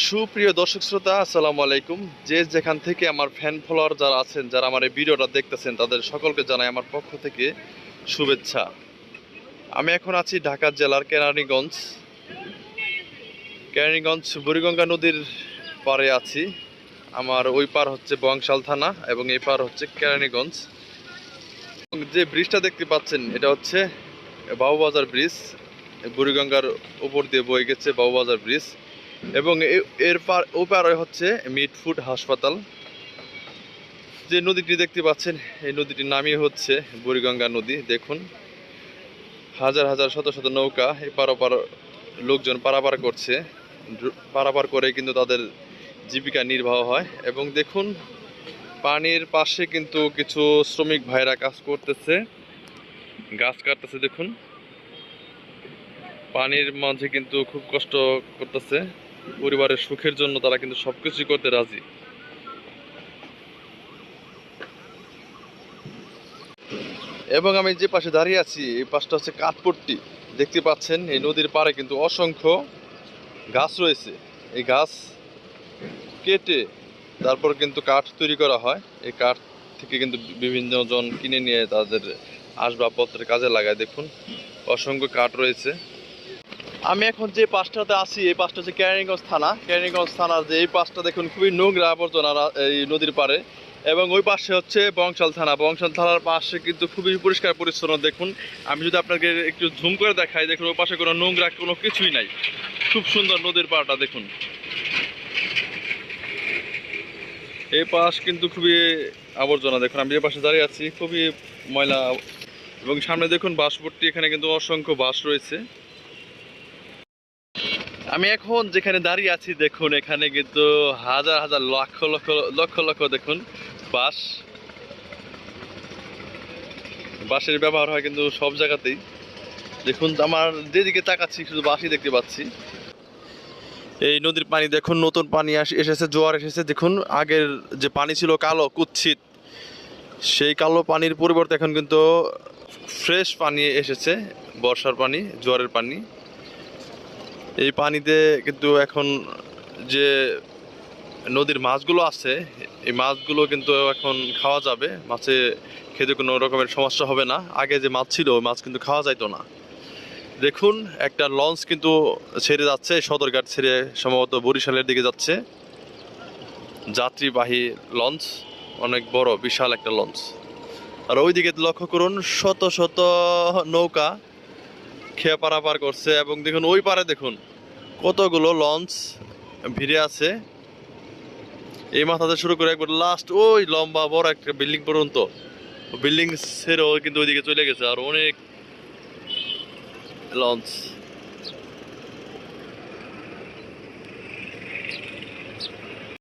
সুপ্রিয় দর্শক শ্রোতা, আসসালামু আলাইকুম। যে যেখান থেকে আমার ফ্যান ফলোয়ার যারা আছেন, যারা আমার এই ভিডিওটা দেখতেছেন, তাদের সকলকে জানাই আমার পক্ষ থেকে শুভেচ্ছা। আমি এখন আছি ঢাকা জেলার কেরানীগঞ্জ। কেরানীগঞ্জ বুড়িগঙ্গা নদীর পারে আছি। আমার ওই পার হচ্ছে বংশাল থানা এবং এই পার হচ্ছে কেরানীগঞ্জ। যে ব্রিজটা দেখতে পাচ্ছেন, এটা হচ্ছে বাবুবাজার ব্রিজ। বুড়িগঙ্গার উপর দিয়ে বয়ে গেছে বাবুবাজার ব্রিজ। এবং এ- এর পার ও পারে হচ্ছে মিডফুড হাসপাতাল। যে নদীটি দেখতে পাচ্ছেন, এই নদীটির নামই হচ্ছে বুড়িগঙ্গা নদী। দেখুন, হাজার হাজার শত শত নৌকা এই পার ওপার লোকজন পারাপার করছে। পারাপার করে কিন্তু তাদের জীবিকা নির্বাহ হয়। এবং দেখুন, পানির পাশে কিন্তু কিছু শ্রমিক ভাইরা কাজ করতেছে, গাছ কাটতেছে, দেখুন। পানির মাঝে কিন্তু খুব কষ্ট করতেছে। পরিবারের সুখের জন্য তারা কিন্তু সবকিছুই করতে রাজি। এবং আমি যে পাশে দাঁড়িয়ে আছি, এই পাশটা হচ্ছে কাঠপট্টি। দেখতে পাচ্ছেন, এই নদীর পাড়ে কিন্তু অসংখ্য গাছ রয়েছে। এই গাছ কেটে তারপর কিন্তু কাঠ তৈরি করা হয়। এই কাঠ থেকে কিন্তু বিভিন্ন জন কিনে নিয়ে তাদের আসবাবপত্রের কাজে লাগায়। দেখুন, অসংখ্য কাঠ রয়েছে। আমি এখন যে পাশটাতে আছি, এই পাশটা হচ্ছে ক্যারিগঞ্জ থানা। ক্যারিগঞ্জ থানার যে এই পাশটা দেখুন খুবই নোংরা আবর্জনা এই নদীর পাড়ে। এবং ওই পাশে হচ্ছে বংশাল থানা। বংশাল থানার পাশে কিন্তু খুবই পরিষ্কার পরিচ্ছন্ন দেখুন। আমি যদি আপনাকে একটু ঝুম করে দেখাই, দেখুন ওই পাশে কোনো নোংরা কোনো কিছুই নাই। খুব সুন্দর নদীর পাড়টা দেখুন। এই পাশ কিন্তু খুবই আবর্জনা দেখুন। আমি যে পাশে দাঁড়িয়ে আছি, খুবই ময়লা এবং সামনে দেখুন বাঁশপট্টি এখানে কিন্তু অসংখ্য বাস রয়েছে। আমি এখন যেখানে দাঁড়িয়ে আছি, দেখুন, এখানে কিন্তু হাজার হাজার, লক্ষ লক্ষ লক্ষ লক্ষ দেখুন বাস বাসের ব্যবহার হয় কিন্তু সব জায়গাতেই। দেখুন, আমার যেদিকে তাকাচ্ছি, শুধু বাসই দেখতে পাচ্ছি। এই নদীর পানি, দেখুন, নতুন পানি এসেছে, জোয়ার এসেছে। দেখুন, আগের যে পানি ছিল কালো, কুৎসিত, সেই কালো পানির পরিবর্তে এখন কিন্তু ফ্রেশ পানি এসেছে, বর্ষার পানি, জোয়ারের পানি। এই পানিতে কিন্তু এখন যে নদীর মাছগুলো আছে, এই মাছগুলো কিন্তু এখন খাওয়া যাবে। মাছে খেতে কোনো রকমের সমস্যা হবে না। আগে যে মাছ ছিল মাছ কিন্তু খাওয়া যাইতো না। দেখুন, একটা লঞ্চ কিন্তু ছেড়ে যাচ্ছে, সদরঘাট ছেড়ে সম্ভবত বরিশালের দিকে যাচ্ছে। যাত্রীবাহী লঞ্চ, অনেক বড়, বিশাল একটা লঞ্চ। আর ওইদিকে লক্ষ্য করুন, শত শত নৌকা খেয়ে পারাপার করছে এবং দেখুন, ওই পারে দেখুন, কতগুলো লঞ্চ ভিড়ে আছে। এই মাথাতে শুরু করে একবার লাস্ট ওই লম্বা বড় একটা বিল্ডিং পর্যন্ত। বিল্ডিং সেরো কিন্তু ওইদিকে চলে গেছে, আর অনেক লঞ্চ